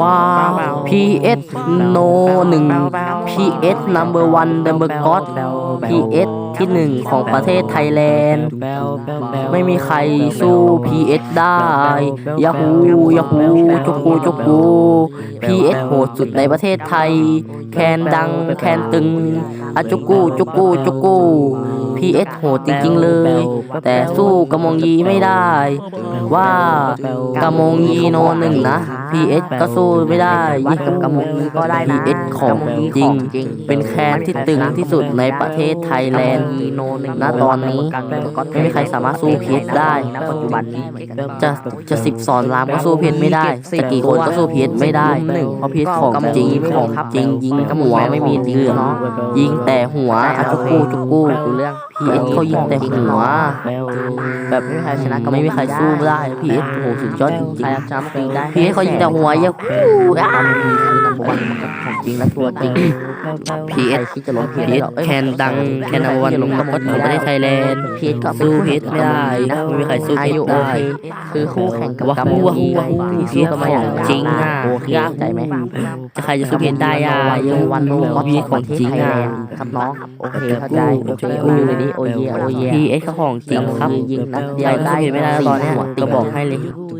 ว้าว PS No 1 PS Number One Number God PS ที่หนึ่งของประเทศไทยแลนด์ ไม่มีใครสู้ PS ได้ยาฮูยาฮูจุกูจุกู PS โหดสุดในประเทศไทย แคนดังแคนตึงอะจุกูจุกูจุกู PS โหดจริง ๆ เลย แต่สู้กระมงยีไม่ได้ ว่ากระมงยีโนหนึ่งนะ PS ก็สู้ไม่ได้ยิ่งกับกระมงยีก็ได้นะ PS ของจริงเป็นแคนที่ตึงที่สุดในประเทศไทยแลนด์ณตอนนี้ไม่มีใครสามารถสู้ PS ได้ปัจจุบันนี้จะจะสิบสอนรามก็สู้เพชรไม่ได้จะกี่คนก็สู้เพชรไม่ได้เพราะเพชรของจริงของจริงยิงหัวไม่มีเหลืองยิงแต่หัวอะจุกูจุกูดูเรื่องพีเอสเขายิงแต่หัวแบบไม่มีใครชนะก็ไม่มีใครสู้ได้พีเอสโหสุดยอดจริงใครจำปีได้ๆพีเอสเขายิงแต่หัวเยอะคู่อะคือนัมเบอร์วันของจริงและตัวจริงพีเอสที่จะลงพีเอสแคนดังแคนนัมวันลงกับของประเทศไทยแลนด์พีเอสก็สู้เพชรไม่ได้ไม่มีใครสู้เพชรได้ คือคู่แข่งกับว้าวกัมพูว้าวว้าวที่สู้กันมาอย่างจริงอะโอเคใจไหมจะใครจะสู้เพชรได้อะยังวันโลกพีเอสของจริงอะครับน้องโอเคเข้าใจโอเคโอ้ยดีโอ้ยโอ้ยพีเอสเขาของจริงครับยิงนัดเดีใคยรวก็ได้สู้เพชรไม่ได้แล้วตอนเนี้ยก็บอกให้เลย